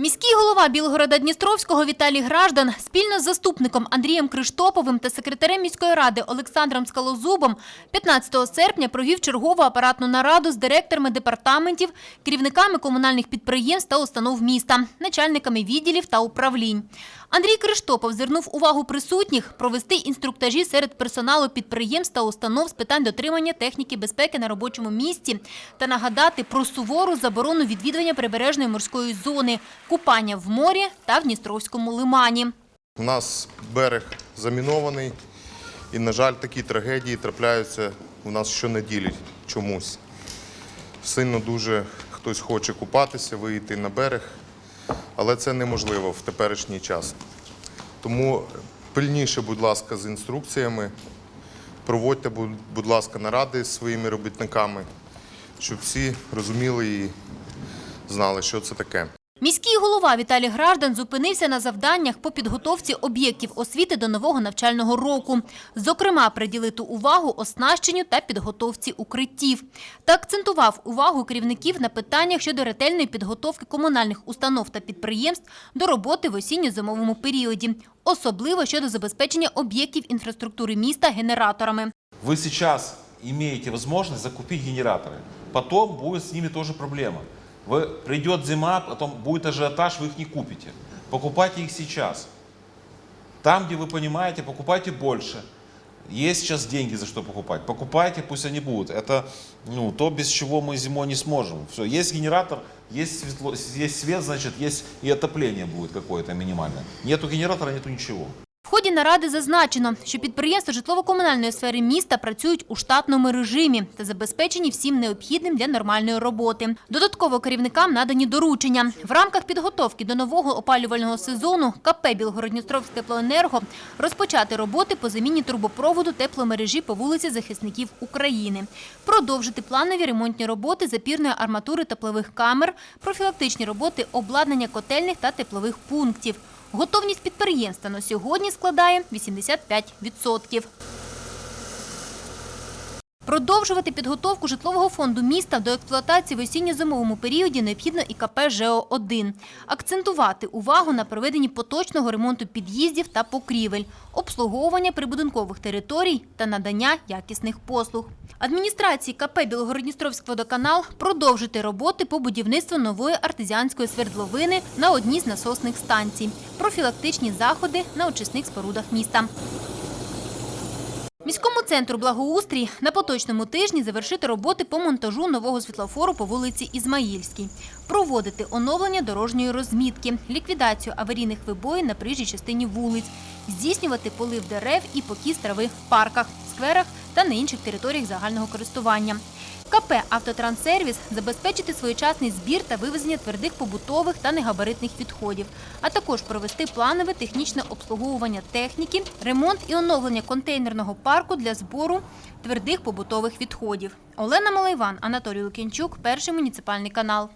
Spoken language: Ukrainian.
Міський голова Білгорода Дністровського Віталій Граждан спільно з заступником Андрієм Криштоповим та секретарем міської ради Олександром Скалозубом 15 серпня провів чергову апаратну нараду з директорами департаментів, керівниками комунальних підприємств та установ міста, начальниками відділів та управлінь. Андрій Криштопов звернув увагу присутніх провести інструктажі серед персоналу підприємств та установ з питань дотримання техніки безпеки на робочому місці та нагадати про сувору заборону відвідування прибережної морської зони, купання в морі та в Дністровському лимані. У нас берег замінований, і, на жаль, такі трагедії трапляються у нас щонеділі чомусь. Сильно дуже хтось хоче купатися, вийти на берег, але це неможливо в теперішній час. Тому пильніше, будь ласка, з інструкціями, проводьте, будь- ласка, наради з своїми робітниками, щоб всі розуміли і знали, що це таке. Міський голова Віталій Граждан зупинився на завданнях по підготовці об'єктів освіти до нового навчального року. Зокрема, приділити увагу оснащенню та підготовці укриттів. Та акцентував увагу керівників на питаннях щодо ретельної підготовки комунальних установ та підприємств до роботи в осінньо-зимовому періоді, особливо щодо забезпечення об'єктів інфраструктури міста генераторами. Вы сейчас имеете возможность закупить генераторы. Потом будет с ними тоже проблема. Вы, придет зима, потом будет ажиотаж, вы их не купите. Покупайте их сейчас. Там, где вы понимаете, покупайте больше. Есть сейчас деньги за что покупать. Покупайте, пусть они будут. Это ну, то, без чего мы зимой не сможем. Все, есть генератор, есть, светло, есть свет, значит, есть и отопление будет какое-то минимальное. Нету генератора, нету ничего. Ході наради зазначено, що підприємства житлово-комунальної сфери міста працюють у штатному режимі та забезпечені всім необхідним для нормальної роботи. Додатково керівникам надані доручення. В рамках підготовки до нового опалювального сезону КП «Білгородністровськ теплоенерго» розпочати роботи по заміні трубопроводу тепломережі по вулиці Захисників України, продовжити планові ремонтні роботи запірної арматури теплових камер, профілактичні роботи обладнання котельних та теплових пунктів. Готовність підприємства на сьогодні складає 85%. Продовжувати підготовку житлового фонду міста до експлуатації в осінньо-зимовому періоді необхідно і КП ЖО-1. Акцентувати увагу на проведенні поточного ремонту під'їздів та покрівель, обслуговування прибудинкових територій та надання якісних послуг. Адміністрації КП «Білгородністровськводоканал» продовжити роботи по будівництву нової артезіанської свердловини на одній з насосних станцій, профілактичні заходи на очисних спорудах міста. Міському центру благоустрій на поточному тижні завершити роботи по монтажу нового світлофору по вулиці Ізмаїльській, проводити оновлення дорожньої розмітки, ліквідацію аварійних вибоїн на проїжджій частині вулиць, здійснювати полив дерев і покіс трави в парках, скверах та на інших територіях загального користування. КП «Автотранссервіс» забезпечити своєчасний збір та вивезення твердих побутових та негабаритних відходів, а також провести планове технічне обслуговування техніки, ремонт і оновлення контейнерного парку для збору твердих побутових відходів. Олена Малайван, Анатолій Лукінчук, перший муніципальний канал.